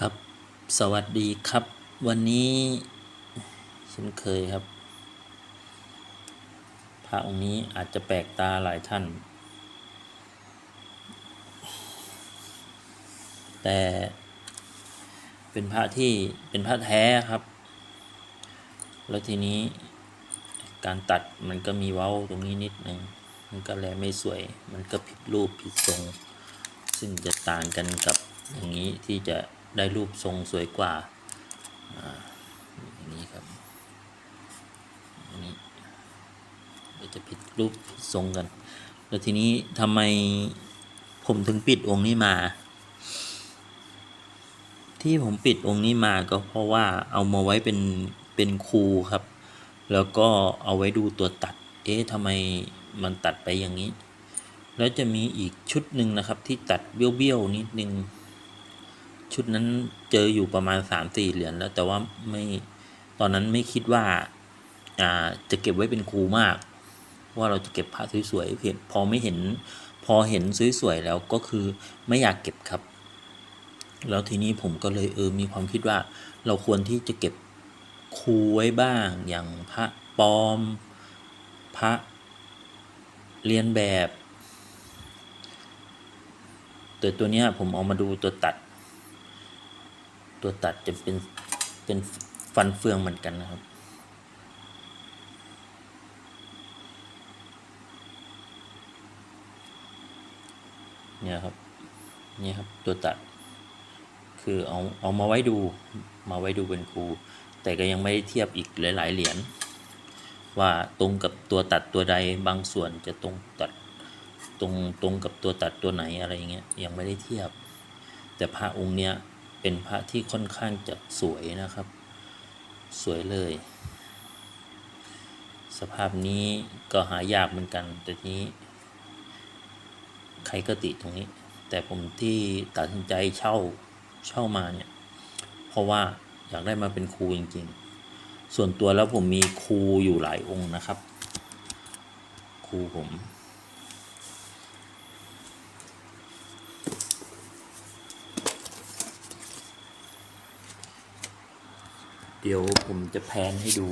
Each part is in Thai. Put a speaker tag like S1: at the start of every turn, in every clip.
S1: ครับสวัสดีครับ วันนี้เช่นเคยครับพระองค์นี้อาจจะแปลกตาหลายท่าน แต่เป็นพระที่เป็นพระแท้ครับ แล้วทีนี้การตัดมันก็มีเว้าตรงนี้นิดนึงมันก็แลไม่สวย มันก็ผิดรูปผิดทรง ซึ่งจะต่างกันกับอย่างนี้ที่จะ ได้รูปทรงสวยกว่าอย่างนี้ครับอันนี้เดี๋ยวจะผิดรูปทรงกัน แล้วทีนี้ทำไมผมถึงปิดองค์นี้มา ที่ผมปิดองค์นี้มาก็เพราะว่าเอามาไว้เป็นเป็นครูครับ แล้วก็เอาไว้ดูตัวตัด เอ๊ะทำไมมันตัดไปอย่างนี้ แล้วจะมีอีกชุดหนึ่งนะครับที่ตัดเบี้ยวๆนิดนึง ชุดนั้นเจออยู่ประมาณสามสี่เหรียญแล้ว แต่ว่าไม่ตอนนั้นไม่คิดว่าอ่าจะเก็บไว้เป็นครูมาก ว่าเราจะเก็บพระสวยๆเพียงพอไม่เห็น พอเห็นสวยๆแล้วก็คือไม่อยากเก็บครับ แล้วทีนี้ผมก็เลยเออมีความคิดว่า เราควรที่จะเก็บครูไว้บ้างอย่างพระปลอม พระเรียนแบบแต่ตัวเนี้ยผมเอามาดูตัวตัด ตัวตัดจะเป็นเป็นฟันเฟืองเหมือนกันนะครับ เนี่ยครับเนี่ยครับตัวตัด คือเอาเอามาไว้ดูมาไว้ดูเป็นครู แต่ก็ยังไม่ได้เทียบอีกหลาย ๆ เหรียญว่าตรงกับตัวตัดตัวใดบางส่วนจะตรงตัดตรงตรงกับตัวตัดตัวไหนอะไรอย่างเงี้ยยังไม่ได้เทียบ แต่พระองค์เนี้ย เป็นพระที่ค่อนข้างจะสวยนะครับ สวยเลย สภาพนี้ก็หายากเหมือนกัน แต่นี้ ใครก็ติดตรงนี้ แต่ผมที่ตัดสินใจเช่าเช่ามาเนี่ย เพราะว่าอยากได้มาเป็นครูจริง ๆ ส่วนตัวแล้วผมมีครูอยู่หลายองค์นะครับ ครูผม เดี๋ยวผมจะแพนให้ดู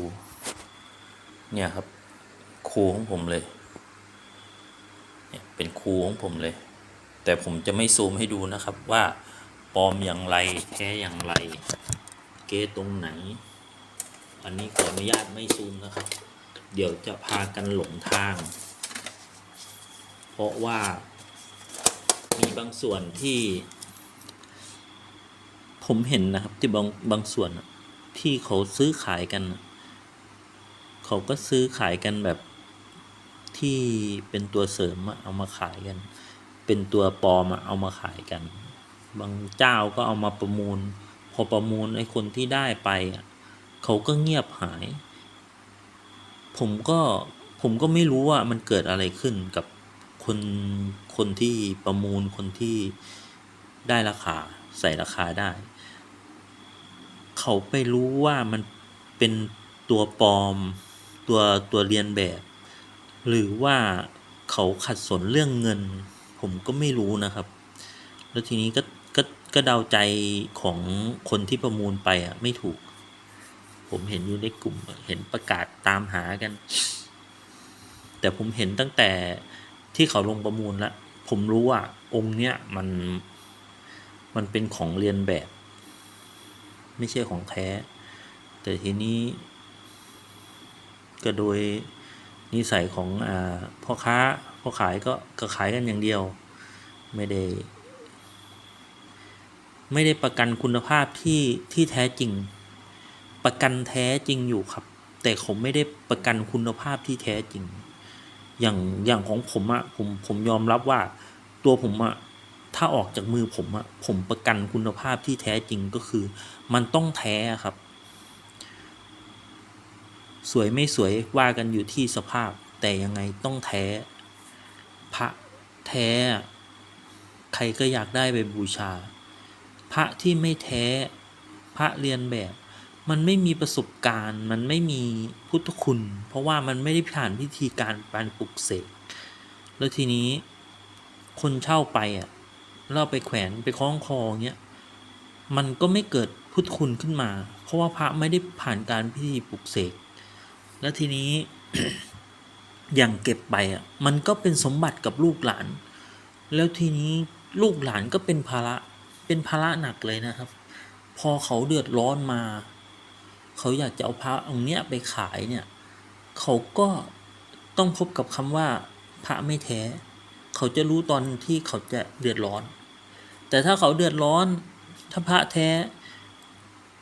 S1: เนี่ยครับครูของผมเลย เนี่ยเป็นครูของผมเลย แต่ผมจะไม่ซูมให้ดูนะครับว่าปลอมอย่างไรแท้อย่างไร เกตรงไหน อันนี้ขออนุญาตไม่ซูมนะครับ เดี๋ยวจะพากันหลงทาง เพราะว่ามีบางส่วนที่ ผมเห็นนะครับที่บางบางส่วนอะ ที่เขาซื้อขายกัน เขาก็ซื้อขายกันแบบที่เป็นตัวเสริมเอามาขายกัน เป็นตัวปลอมเอามาขายกัน บางเจ้าก็เอามาประมูล พอประมูลไอ้คนที่ได้ไปอะเขาก็เงียบหาย ผมก็ผมก็ไม่รู้ว่ามันเกิดอะไรขึ้นกับคนคนที่ประมูลคนที่ได้ราคาใส่ราคาได้ เขาไปรู้ว่ามันเป็นตัวปลอม ตัวตัวเรียนแบบ หรือว่าเขาขัดสนเรื่องเงิน ผมก็ไม่รู้นะครับ แล้วทีนี้ก็ก็ก็เดาใจของคนที่ประมูลไปอะไม่ถูก ผมเห็นอยู่ในกลุ่มเห็นประกาศตามหากัน แต่ผมเห็นตั้งแต่ที่เขาลงประมูลแล้วผมรู้ว่าองค์เนี้ยมันมันเป็นของเรียนแบบ ไม่ใช่ของแท้ แต่ทีนี้ก็โดยนิสัยของอพ่อค้าพ่อขายก็ก็ขายกันอย่างเดียว ไม่ได้ ไม่ได้ประกันคุณภาพที่ที่แท้จริง ประกันแท้จริงอยู่ครับ แต่เขาไม่ได้ประกันคุณภาพที่แท้จริง อย่างอย่างของผมอะผมผมยอมรับว่าตัวผมอะ ถ้าออกจากมือผมอะผมประกันคุณภาพที่แท้จริงก็คือ มันต้องแท้ครับ สวยไม่สวยว่ากันอยู่ที่สภาพ แต่ยังไงต้องแท้ พระแท้อะใครก็อยากได้ไปบูชา พระที่ไม่แท้ พระเรียนแบบ มันไม่มีประสบการณ์ มันไม่มีพุทธคุณ เพราะว่ามันไม่ได้ผ่านพิธีการการปลุกเสกแล้วทีนี้คนเช่าไปอะ เราไปแขวนไปคล้องคอเงี้ยมันก็ไม่เกิดพุทธคุณขึ้นมา เพราะว่าพระไม่ได้ผ่านการพิธีปลุกเสกแล้วทีนี้อย่างเก็บไปอะมันก็เป็นสมบัติกับลูกหลาน แล้วทีนี้ลูกหลานก็เป็นภาระเป็นภาระหนักเลยนะครับ พอเขาเดือดร้อนมา เขาอยากจะเอาพระองค์เนี้ยไปขายเนี่ย เขาก็ต้องพบกับคำว่าพระไม่แท้ เขาจะรู้ตอนที่เขาจะเดือดร้อน แต่ถ้าเขาเดือดร้อนถ้าพระแท้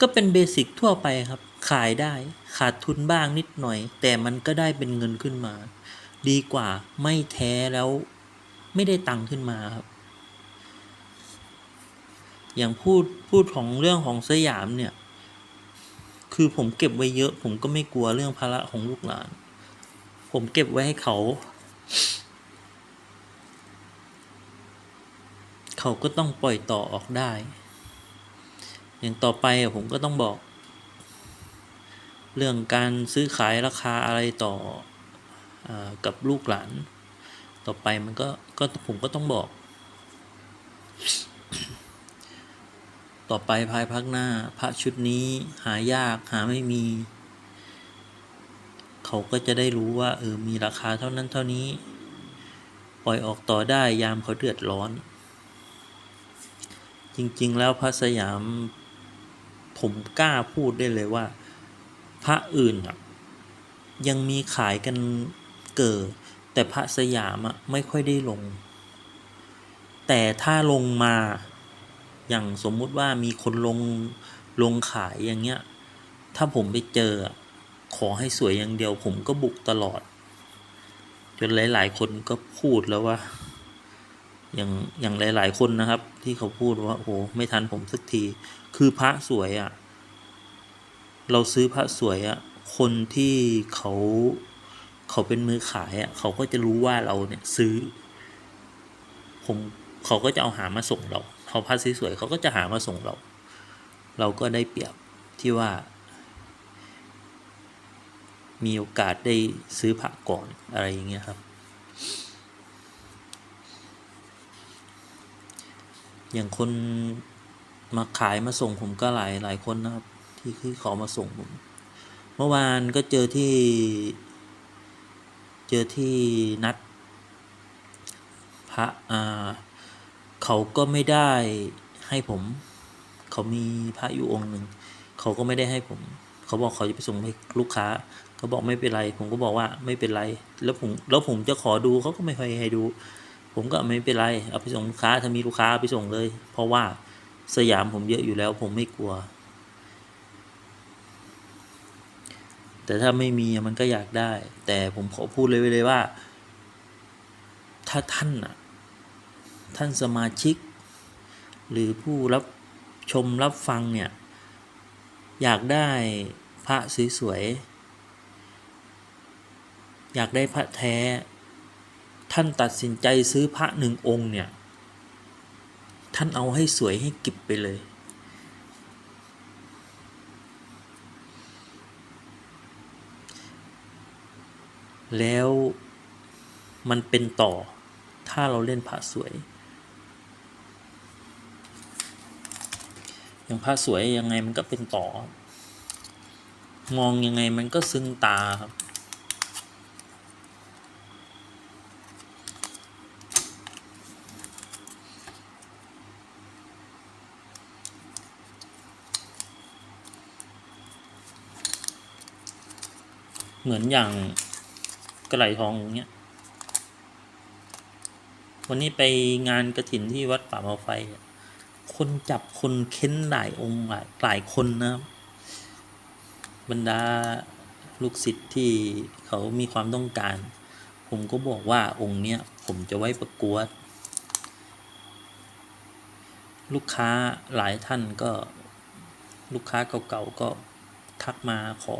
S1: ก็เป็นเบสิกทั่วไปครับ ขายได้ขาดทุนบ้างนิดหน่อย แต่มันก็ได้เป็นเงินขึ้นมา ดีกว่าไม่แท้แล้วไม่ได้ตังค์ขึ้นมาครับ อย่างพูดพูดของเรื่องของสยามเนี่ย คือผมเก็บไว้เยอะ ผมก็ไม่กลัวเรื่องภาระของลูกหลาน ผมเก็บไว้ให้เขา เขาก็ต้องปล่อยต่อออกได้ อย่างต่อไปผมก็ต้องบอก เรื่องการซื้อขายราคาอะไรต่ออกับลูกหลาน ต่อไปมันก็ก็ผมก็ต้องบอก ต่อไปภายภาคหน้าพระชุดนี้หายากหาไม่มี เขาก็จะได้รู้ว่าเออมีราคาเท่านั้นเท่านี้ ปล่อยออกต่อได้ยามเขาเดือดร้อน จริง ๆ แล้วพระสยามผมกล้าพูดได้เลยว่า พระอื่นอะยังมีขายกันเกิด แต่พระสยามอะไม่ค่อยได้ลง แต่ถ้าลงมาอย่างสมมุติว่ามีคนลงลงขายอย่างเงี้ย ถ้าผมไปเจอ ขอให้สวยอย่างเดียวผมก็บุกตลอด จนหลาย ๆ คนก็พูดแล้วว่า อย่างอย่างหลาย ๆ คนนะครับ ที่เขาพูดว่าโอ้ไม่ทันผมสักที คือพระสวยอะ่ะ เราซื้อพระสวยอะ่ะ คนที่เขาเขาเป็นมือขายอะ่ะ เขาก็จะรู้ว่าเราเนี่ยซื้อ ผมเขาก็จะเอาหามาส่งเราเขาพระสวยๆเขาก็จะหามาส่งเรา เราก็ได้เปรียบที่ว่า มีโอกาสได้ซื้อพระก่อนอะไรอย่างเงี้ยครับ อย่างคนมาขายมาส่งผมก็หลายหลายคนนะครับ ที่ที่ขามาส่งผม เมื่อวานก็เจอที่ เจอที่นัด พระอ่าเขาก็ไม่ได้ให้ผม เขามีพระอยู่องค์หนึ่งเขาก็ไม่ได้ให้ผม เขาบอกเขาจะไปส่งให้ลูกค้าเขาบอกไม่เป็นไร ผมก็บอกว่าไม่เป็นไร แล้วผมแล้วผมจะขอดูเขาก็ไม่ค่อยให้ดู ผมก็ไม่เป็นไรเอาไปส่งลูกค้าถ้ามีลูกค้าเอาไปส่งเลย เพราะว่าสยามผมเยอะอยู่แล้วผมไม่กลัว แต่ถ้าไม่มีมันก็อยากได้ แต่ผมขอพูดเลยไว้เลยว่า ถ้าท่านอะท่านสมาชิก หรือผู้รับชมรับฟังเนี่ย อยากได้พระสวยๆอยากได้พระแท้ ท่านตัดสินใจซื้อพระหนึ่งองค์เนี่ย ท่านเอาให้สวยให้กิบไปเลย แล้วมันเป็นต่อถ้าเราเล่นพระสวย อย่างพระสวยยังไงมันก็เป็นต่อ มองยังไงมันก็ซึ้งตาครับ เหมือนอย่างกระไหลทองอย่างเงี้ย วันนี้ไปงานกระถินที่วัดป่ามาไฟ คนจับคนเค้นหลายองค์หลายหลายคนนะครับ บรรดาลูกศิษย์ที่เขามีความต้องการ ผมก็บอกว่าองค์เนี้ยผมจะไว้ประกวด ลูกค้าหลายท่านก็ลูกค้าเก่าๆก็ทักมาขอ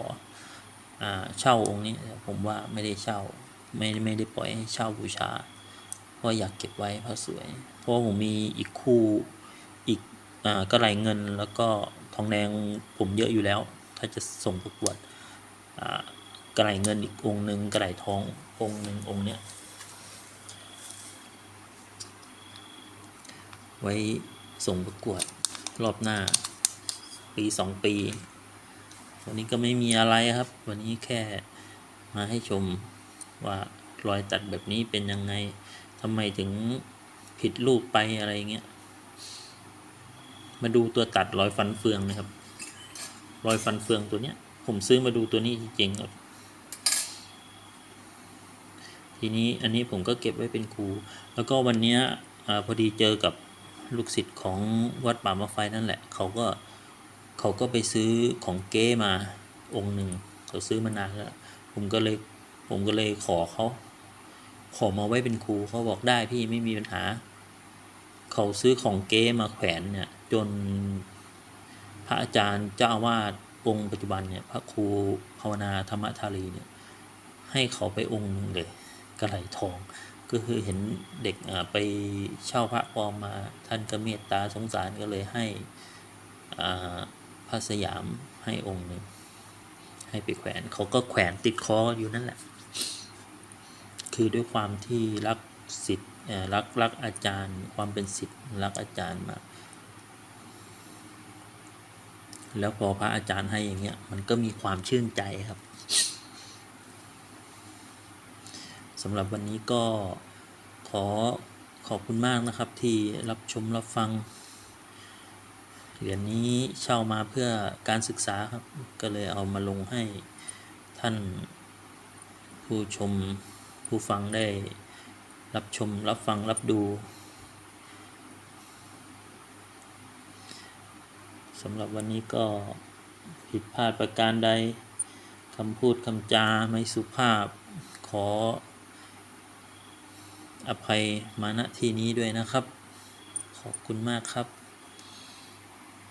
S1: เช่าองค์นี้ผมว่าไม่ได้เช่า ไม่ไม่ได้ปล่อยให้เช่าบูชา เพราะอยากเก็บไว้เพราะสวย เพราะผมมีอีกคู่อีกอกระไหลเงินแล้วก็ทองแดงผมเยอะอยู่แล้ว ถ้าจะส่งประกวดกระไหลเงินอีกองค์หนึ่งกระไหลทององค์หนึ่งองค์เนี้ยไว้ส่งประกวดรอบหน้า ปีสองปี วันนี้ก็ไม่มีอะไรครับ วันนี้แค่มาให้ชมว่ารอยตัดแบบนี้เป็นยังไงทำไมถึงผิดรูปไปอะไรเงี้ย มาดูตัวตัดรอยฟันเฟืองนะครับ รอยฟันเฟืองตัวเนี้ย ผมซื้อมาดูตัวนี้จริงๆครับ ทีนี้อันนี้ผมก็เก็บไว้เป็นครู แล้วก็วันเนี้ยอพอดีเจอกับลูกศิษย์ของวัดป่ามะไฟนั่นแหละ เขาก็ เขาก็ไปซื้อของเก้มาองค์หนึ่งเขาซื้อมานานแล้วผมก็เลยผมก็เลยขอเขาขอมาไว้เป็นครูเขาบอกได้พี่ไม่มีปัญหา เขาซื้อของเก้มาแขวนเนี่ยจนพระอาจารย์เจ้าอาวาสองค์ปัจจุบันเนี่ยพระครูภาวนาธรรมธารีเนี่ยให้เขาไปองค์หนึงเลยกระไหลทอง ก็คือเห็นเด็กไปเช่าพระปลอมมาท่านก็เมตตาสงสารก็เลยให้อ่า พระสยามให้องค์หนึ่งให้ไปแขวนเขาก็แขวนติดคออยู่นั่นแหละ คือด้วยความที่รักสิทธิ์รักรักอาจารย์ ความเป็นสิทธิ์รักอาจารย์มากแล้วพอพระอาจารย์ให้อย่างเงี้ยมันก็มีความชื่นใจครับสำหรับวันนี้ก็ขอขอบคุณมากนะครับที่รับชมรับฟัง เหรียญนี้เช่ามาเพื่อการศึกษาครับ ก็เลยเอามาลงให้ท่านผู้ชมผู้ฟังได้รับชมรับฟังรับดูสำหรับวันนี้ก็ผิดพลาดประการใดคำพูดคำจาไม่สุภาพขออภัยมาณที่นี้ด้วยนะครับ ขอบคุณมากครับ